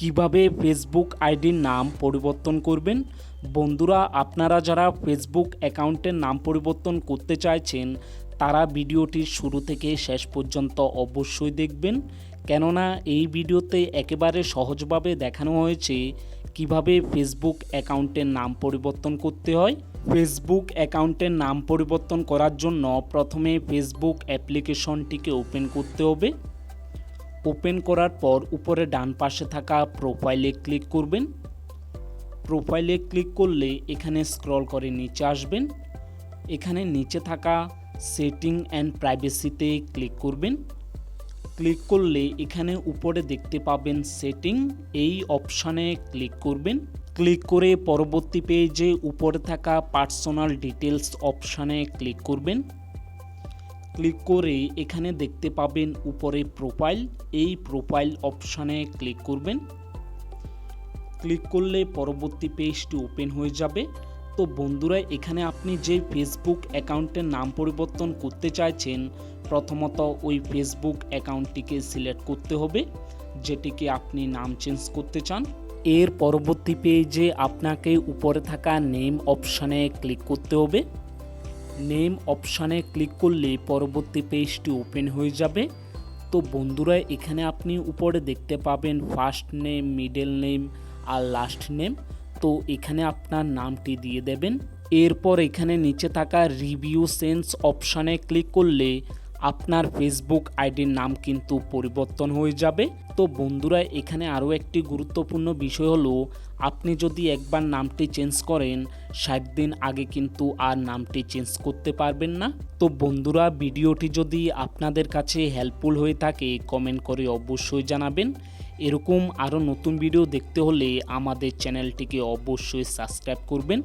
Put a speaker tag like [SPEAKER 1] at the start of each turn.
[SPEAKER 1] কীভাবে ফেসবুক আইডির নাম পরিবর্তন করবেন? বন্ধুরা, আপনারা যারা ফেসবুক অ্যাকাউন্টের নাম পরিবর্তন করতে চাইছেন, তারা ভিডিওটির শুরু থেকে শেষ পর্যন্ত অবশ্যই দেখবেন। কেননা, এই ভিডিওতে একেবারে সহজভাবে দেখানো হয়েছে কীভাবে ফেসবুক অ্যাকাউন্টের নাম পরিবর্তন করতে হয়। ফেসবুক অ্যাকাউন্টের নাম পরিবর্তন করার জন্য প্রথমে ফেসবুক অ্যাপ্লিকেশনটিকে ওপেন করতে হবে। ওপেন করার পর উপরে ডান পাশে থাকা প্রোফাইলে ক্লিক করবেন। প্রোফাইলে ক্লিক করলে এখানে স্ক্রল করে নিচে আসবেন। এখানে নিচে থাকা সেটিং অ্যান্ড প্রাইভেসিতে ক্লিক করবেন। ক্লিক করলে এখানে উপরে দেখতে পাবেন সেটিং, এই অপশানে ক্লিক করবেন। ক্লিক করে পরবর্তী পেজে উপরে থাকা পার্সোনাল ডিটেলস অপশানে ক্লিক করবেন। ক্লিক করে এখানে দেখতে পাবেন উপরে প্রোফাইল এই প্রোফাইল অপশানে ক্লিক করবেন। ক্লিক করলে পরবর্তী পেজটি ওপেন হয়ে যাবে। তো বন্ধুরা, এখানে আপনি যে ফেসবুক অ্যাকাউন্টের নাম পরিবর্তন করতে চাইছেন, প্রথমত ওই ফেসবুক অ্যাকাউন্টটিকে সিলেক্ট করতে হবে, যেটিকে আপনি নাম চেঞ্জ করতে চান। এর পরবর্তী পেজে আপনাকে উপরে থাকা নেম অপশানে ক্লিক করতে হবে। নেম অপশানে ক্লিক করলে পরবর্তী পেজটি ওপেন হয়ে যাবে। তো বন্ধুরা, এখানে আপনি উপরে দেখতে পাবেন ফার্স্ট নেম মিডল নেম আর লাস্ট নেম তো এখানে আপনার নামটি দিয়ে দেবেন। এরপর এখানে নিচে থাকা রিভিউ সেন্স অপশানে ক্লিক করলে আপনার ফেসবুক আইডির নাম কিন্তু পরিবর্তন হয়ে যাবে। তো বন্ধুরা, এখানে আরও একটি গুরুত্বপূর্ণ বিষয় হলো, আপনি যদি একবার নামটি চেঞ্জ করেন, ষাট দিন আগে কিন্তু আর নামটি চেঞ্জ করতে পারবেন না। তো বন্ধুরা, ভিডিওটি যদি আপনাদের কাছে হেল্পফুল হয়ে থাকে কমেন্ট করে অবশ্যই জানাবেন। এরকম আরও নতুন ভিডিও দেখতে হলে আমাদের চ্যানেলটিকে অবশ্যই সাবস্ক্রাইব করবেন।